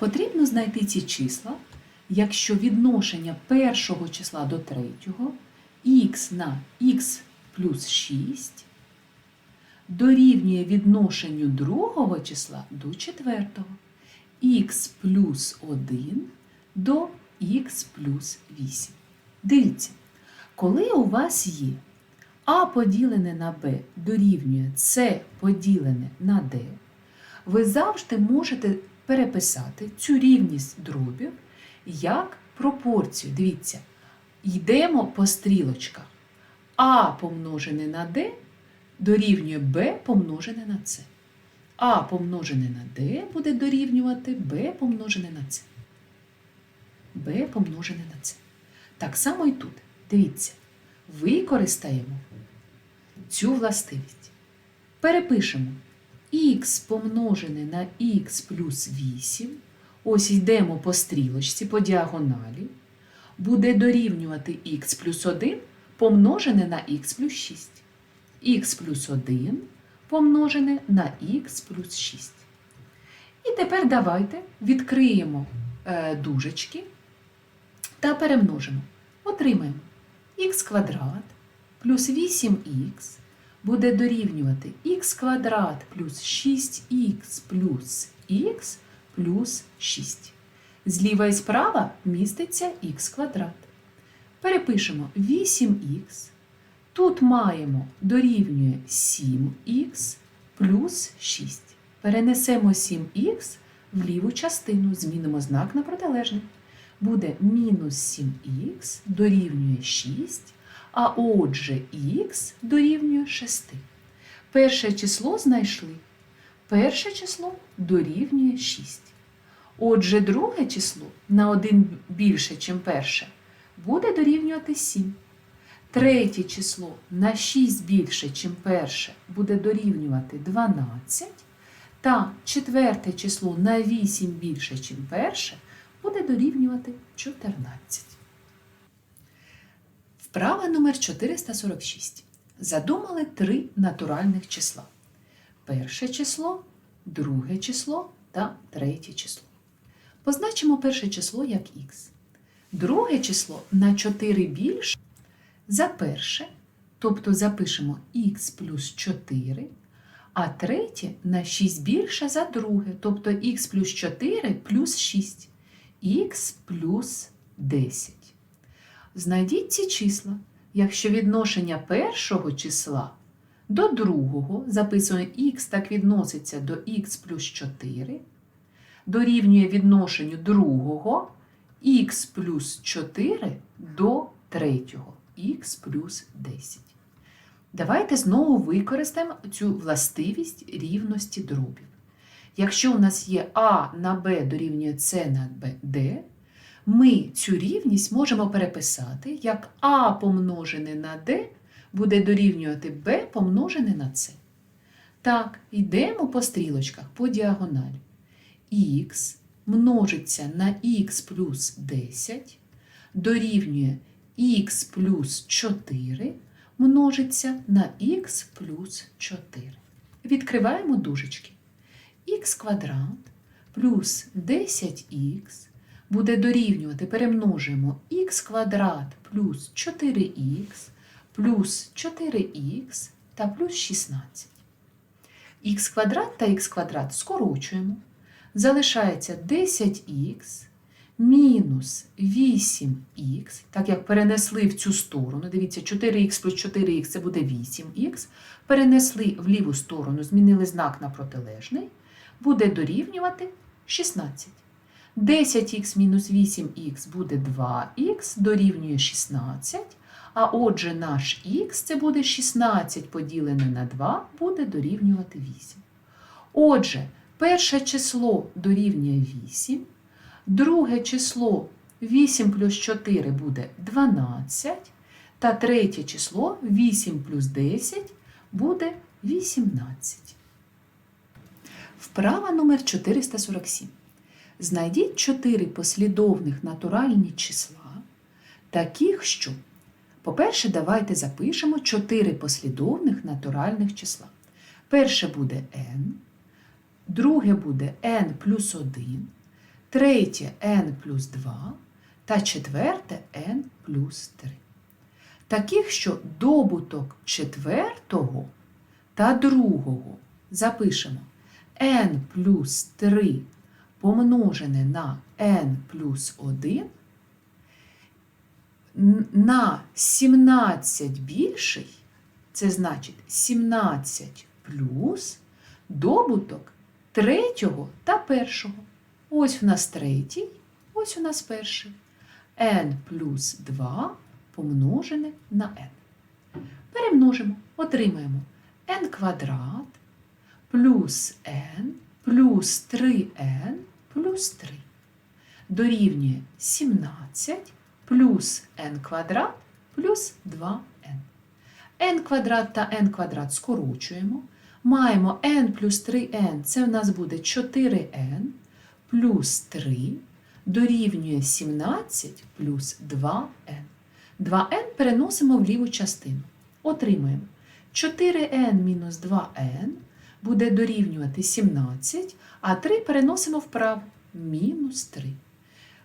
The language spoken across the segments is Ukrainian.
Потрібно знайти ці числа, якщо відношення першого числа до третього х на х плюс 6 дорівнює відношенню другого числа до четвертого х плюс 1 до х плюс 8. Дивіться, коли у вас є а поділене на b дорівнює c поділене на d, ви завжди можете переписати цю рівність дробів як пропорцію. Дивіться, йдемо по стрілочках. А помножене на d дорівнює b помножене на c. А помножене на d буде дорівнювати b помножене на c. b помножене на c. Так само і тут. Дивіться, використаємо цю властивість. Перепишемо х помножене на х плюс 8. Ось йдемо по стрілочці, по діагоналі. Буде дорівнювати х плюс 1 помножене на х плюс 6. х плюс 1 помножене на х плюс 6. І тепер давайте відкриємо е, дужечки та перемножимо. Отримаємо х квадрат плюс 8х буде дорівнювати х квадрат плюс 6х плюс х плюс 6. Зліва і справа міститься х квадрат. Перепишемо 8х. Тут маємо дорівнює 7х плюс 6. Перенесемо 7х в ліву частину, змінимо знак на протилежний. Буде мінус 7х дорівнює 6, а отже х дорівнює 6. Перше число знайшли. Перше число дорівнює 6. Отже, друге число на 1 більше, ніж перше, буде дорівнювати 7. Третє число на 6 більше, ніж перше, буде дорівнювати 12. Та четверте число на 8 більше, ніж перше, буде дорівнювати 14. Вправа номер 446. Задумали три натуральних числа. Перше число, друге число та третє число. Позначимо перше число як х. Друге число на 4 більше за перше, тобто запишемо х плюс 4, а третє на 6 більше за друге, тобто х плюс 4 плюс 6, х плюс 10. Знайдіть ці числа, якщо відношення першого числа до другого, записуємо х так відноситься до х плюс 4, дорівнює відношенню другого х плюс 4 до третього х плюс 10. Давайте знову використаємо цю властивість рівності дробів. Якщо у нас є а на b дорівнює c на d, ми цю рівність можемо переписати як а помножене на d буде дорівнювати b помножене на c. Так, йдемо по стрілочках по діагоналі. х множиться на х плюс 10 дорівнює х плюс 4 множиться на х плюс 4. Відкриваємо дужечки. х квадрат плюс 10х буде дорівнювати, перемножуємо х квадрат плюс 4х плюс 4х та плюс 16. х квадрат та х квадрат скорочуємо. Залишається 10х мінус 8х, так як перенесли в цю сторону, дивіться, 4х плюс 4х це буде 8х, перенесли в ліву сторону, змінили знак на протилежний, буде дорівнювати 16. 10х мінус 8х буде 2х, дорівнює 16, а отже наш х це буде 16 поділене на 2, буде дорівнювати 8. Отже, перше число дорівнює 8, друге число 8 плюс 4 буде 12, та третє число 8 плюс 10 буде 18. Вправа номер 447. Знайдіть 4 послідовних натуральні числа, таких, що, по-перше, давайте запишемо 4 послідовних натуральних числа. Перше буде n, друге буде n плюс 1, третє n плюс 2 та четверте n плюс 3. Таких, що добуток четвертого та другого запишемо n плюс 3 помножене на n плюс 1 на 17 більший, це значить 17 плюс добуток третього та першого. Ось в нас третій, ось у нас перший. n плюс 2 помножене на n. Перемножимо, отримаємо n квадрат плюс n плюс 3n плюс 3 дорівнює 17 плюс n квадрат плюс 2n. n квадрат та n квадрат скорочуємо. Маємо n плюс 3n, це в нас буде 4n плюс 3 дорівнює 17 плюс 2n. 2n переносимо в ліву частину. Отримуємо 4n мінус 2n буде дорівнювати 17, а 3 переносимо вправо мінус 3.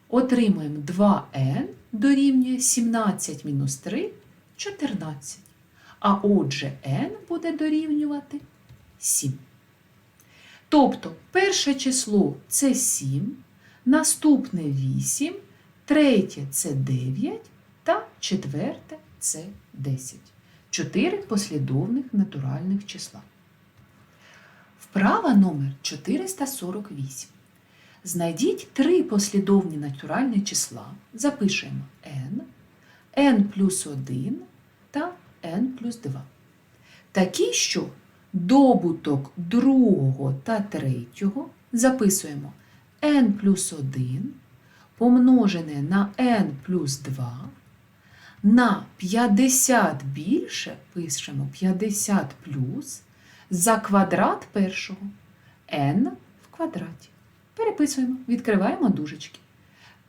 Отримуємо 2n дорівнює 17 мінус 3 14. А отже, n буде дорівнювати 7. Тобто перше число це 7, наступне 8, третє це 9 та четверте це 10. Чотири послідовних натуральних числа. Вправа номер 448. Знайдіть три послідовні натуральні числа. Запишемо n, n плюс 1 та n плюс 2. Такі, що добуток другого та третього записуємо n плюс 1 помножене на n плюс 2 на 50 більше пишемо 50 плюс за квадрат першого n в квадраті. Переписуємо, відкриваємо дужечки.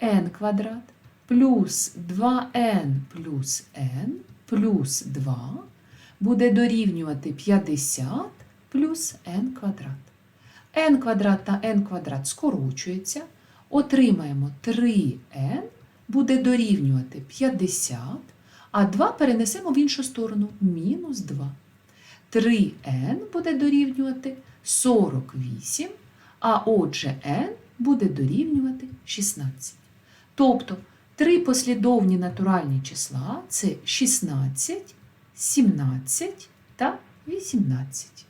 n квадрат плюс 2n плюс n плюс 2 буде дорівнювати 50 плюс n квадрат. n квадрат та n квадрат скорочується. Отримаємо 3n буде дорівнювати 50, а 2 перенесемо в іншу сторону мінус 2. 3n буде дорівнювати 48, а отже n буде дорівнювати 16. Тобто три послідовні натуральні числа це 16, 17 та 18.